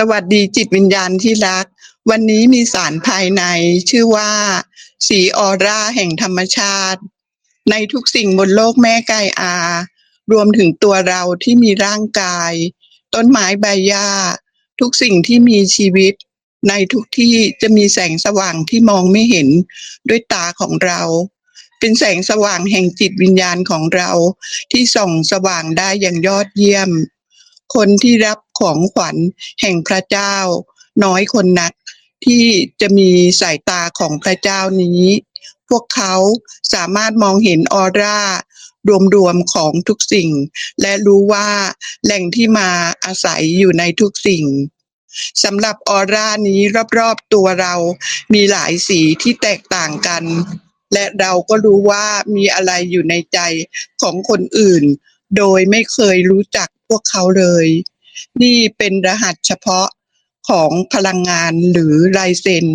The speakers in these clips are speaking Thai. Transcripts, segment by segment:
สวัสดีจิตวิญญาณที่รัก วันนี้มีสารภายในชื่อว่า สีออร่าแห่งธรรมชาติ ในทุกสิ่งบนโลกแม่กายอา รวมถึงตัวเราที่มีร่างกาย ต้นไม้ใบหญ้า ทุกสิ่งที่มีชีวิต ในทุกที่จะมีแสงสว่างที่มองไม่เห็นด้วยตาของเรา เป็นแสงสว่างแห่งจิตวิญญาณของเราที่ส่องสว่างได้อย่างยอดเยี่ยม คนที่รับของขวัญแห่งพระเจ้า น้อยคนนักที่จะมีสายตาของพระเจ้านี้ พวกเขาสามารถมองเห็นออร่ารวมๆของทุกสิ่ง และรู้ว่าแหล่งที่มาอาศัยอยู่ในทุกสิ่งสำหรับออร่านี้รอบๆตัวเรามีหลายสีที่แตกต่างกัน และเราก็รู้ว่ามีอะไรอยู่ในใจของคนอื่น โดยไม่เคยรู้จัก พวกเขาเลย นี่เป็นรหัสเฉพาะของพลังงานหรือลายเซ็น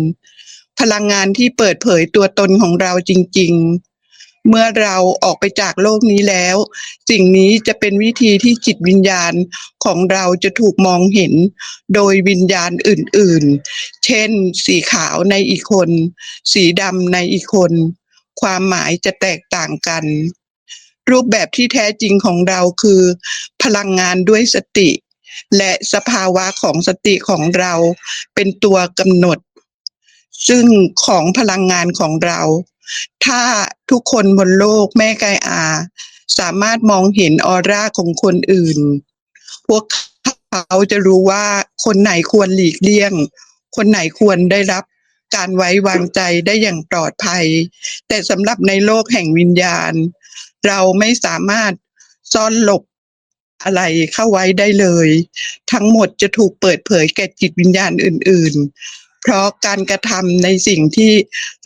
พลังงานที่เปิดเผยตัวตนของเราจริง ๆ เมื่อเราออกไปจากโลกนี้แล้ว สิ่งนี้จะเป็นวิธีที่จิตวิญญาณของเราจะถูกมองเห็น โดยวิญญาณอื่นๆ เช่น สีขาวในอีกคน สีดำในอีกคน ความหมายจะแตกต่างกัน รูปแบบที่แท้จริงของเราคือ พลังงานด้วยสติ และสภาวะของสติของเราเป็นตัวกำหนด ซึ่งของพลังงานของเรา ถ้าทุกคนบนโลกแม่กายอา สามารถมองเห็นออร่าของคนอื่น พวกเขาจะรู้ว่าคนไหนควรหลีกเลี่ยง คนไหนควรได้รับการไว้วางใจได้อย่างปลอดภัย แต่สำหรับในโลกแห่งวิญญาณ เราไม่สามารถซ่อนหลบอะไรเข้าไว้ได้เลย ทั้งหมดจะถูกเปิดเผยแก่จิตวิญญาณอื่น ๆ เพราะการกระทำในสิ่งที่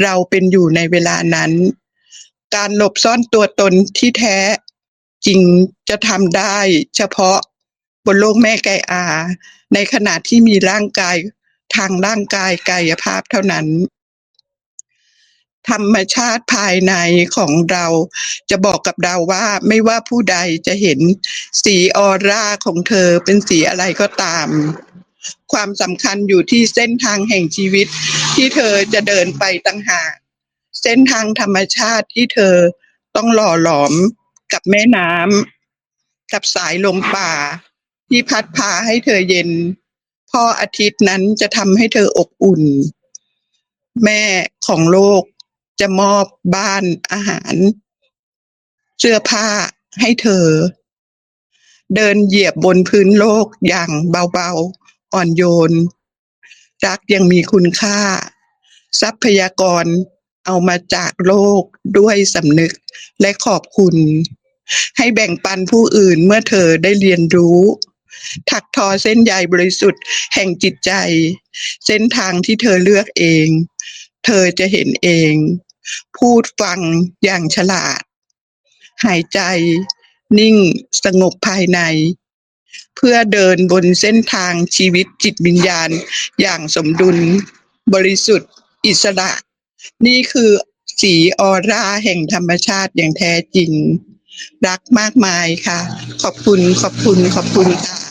เราเป็นอยู่ในเวลานั้น การหลบซ่อนตัวตนที่แท้จริงจะทำได้เฉพาะบนโลกแม่ไกอา ในขณะที่มีร่างกายทางร่างกายกายภาพเท่านั้น ธรรมชาติภายในของเรา จะบอกกับเราว่าไม่ว่าผู้ใดจะเห็นสีออร่าของเธอเป็นสีอะไรก็ตาม ความสำคัญอยู่ที่เส้นทางแห่งชีวิตที่เธอจะเดินไปตั้งหากเส้นทางธรรมชาติที่เธอต้องหล่อหลอมกับแม่น้ำกับสายลมป่า ที่พัดพาให้เธอเย็น พ่ออาทิตย์นั้นจะทำให้เธออบอุ่น แม่ของโลก จะมอบบ้านอาหาร เสื้อผ้าให้เธอ เดินเหยียบบนพื้นโลกอย่างเบาๆ อ่อนโยน รักยังมีคุณค่า ทรัพยากรเอามาจากโลกด้วยสำนึกและขอบคุณ ให้แบ่งปันผู้อื่นเมื่อเธอได้เรียนรู้ ถักทอเส้นใยบริสุทธิ์แห่งจิตใจ เส้นทางที่เธอเลือกเอง เธอจะเห็นเอง พูดฟังอย่างฉลาด หายใจนิ่งสงบภายใน เพื่อเดินบนเส้นทางชีวิตจิตวิญญาณอย่างสมดุลบริสุทธิ์อิสระ นี่คือสีออร่าแห่งธรรมชาติอย่างแท้จริง รักมากมายค่ะ ขอบคุณขอบคุณขอบคุณค่ะ